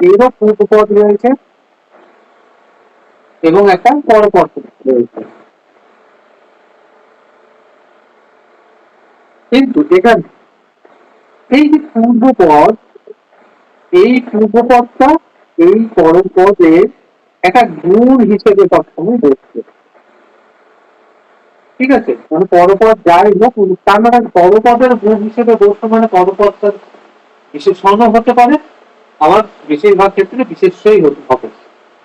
এরও পূর্বপদ রয়েছে এবং একটা পরপদ রয়েছে। কিন্তু এখানে এই যে পূর্বপদ এই এই একটা গুণ হিসেবে সবসময় ঠিক আছে? মানে পরপদ যাই হোক, তার মানে পরপদের গুণ হিসেবে বর্তমানে পরপদটা বিশেষণ হতে পারে। আবার বেশিরভাগ ক্ষেত্রে বিশেষই হবে।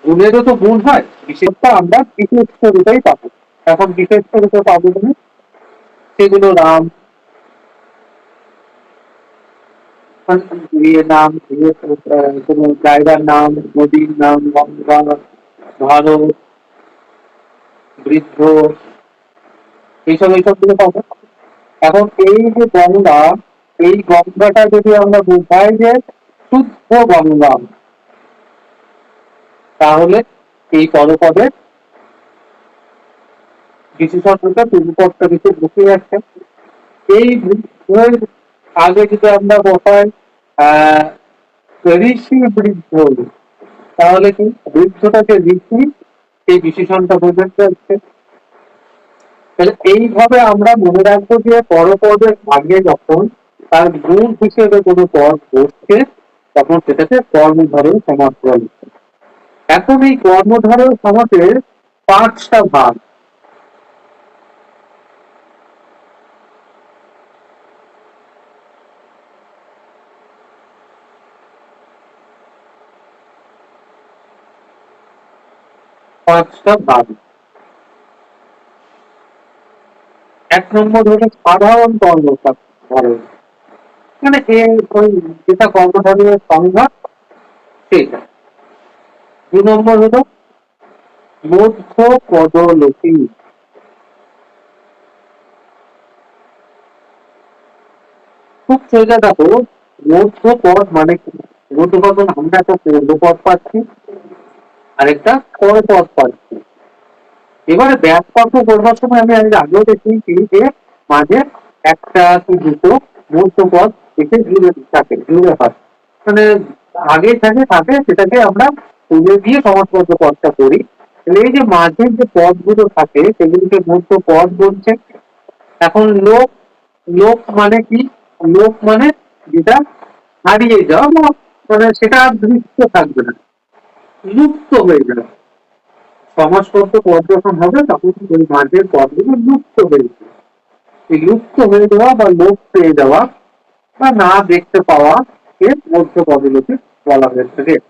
গুণেরও তো গুণ হয়, বিশেষটা আমরা বিশেষ রূপেই পাবো। এখন বিশেষ রূপে পাবো তুমি সেগুলো ইয়ে নাম কোনো জায়গার নাম, নদীর নাম গঙ্গা ভারত, বৃদ্ধ, এইসব এইসবগুলো পাবো। এখন এই যে গঙ্গা, এই গঙ্গাটা যদি আমরা বোঝাই যে শুদ্ধ গঙ্গা। তাহলে এই পদপদের বিশেষত্বটা পূর্বপদটা কিছু বুঝে যাচ্ছে এই আগে যদি আমরা বসাই ঋষি বৃদ্ধ, তাহলে কি বৃদ্ধটাকে ঋষি, এই বিশেষণটা বোঝাতে যাচ্ছে তাহলে এইভাবে আমরা মনে রাখব যে পরপদের আগে যখন তার গুণ হিসেবে কোনো পদ বসছে তখন সেটাকে কর্মধারয় সমাজ বলে এখন এই কর্মধারয় সমাজের পাঁচটা ভাগ। পাঁচটা ভাগ। এক নম্বর হলো সাধারণ কর্মধারয় মানে এ ওই যেটা কর্মধারয়ের সংজ্ঞা সেটা। দু নম্বর হলো মধ্য পদলোকী খুব সোজা দেখো মধ্য পদ মানে কি? মধ্য পদ মানে আমরা একটা পূর্ব পদ পাচ্ছি, আরেকটা পর পদ পাচ্ছি। এবারে ব্যাসপত্র করবার সময় আমি আগে আগেও দেখিয়েছি যে, মাঝে একটা কি দুটো মধ্যপদ এসে জুড়ে থাকে জুড়ে হয় মানে আগে থাকে থাকে, সেটাকে আমরা তুলে দিয়ে করি। তাহলে এই যে মাঝের যে পদগুলো থাকে, সেগুলিকে বলছে। এখন লোক লোক মানে কি? লোক মানে যেটা হারিয়ে যাওয়া বা মানে সেটা আর দৃশ্য থাকবে না। লুপ্ত হয়ে যাবে। সমাজপত্র পদ যখন হবে, তখন ওই মাঝের পদগুলো লুপ্ত হয়ে যাবে। লুপ্ত হয়ে যাওয়া বা লোপ পেয়ে যাওয়া বা না দেখতে পাওয়া কে মধ্য পদলোকে বলা হয়ে থাকে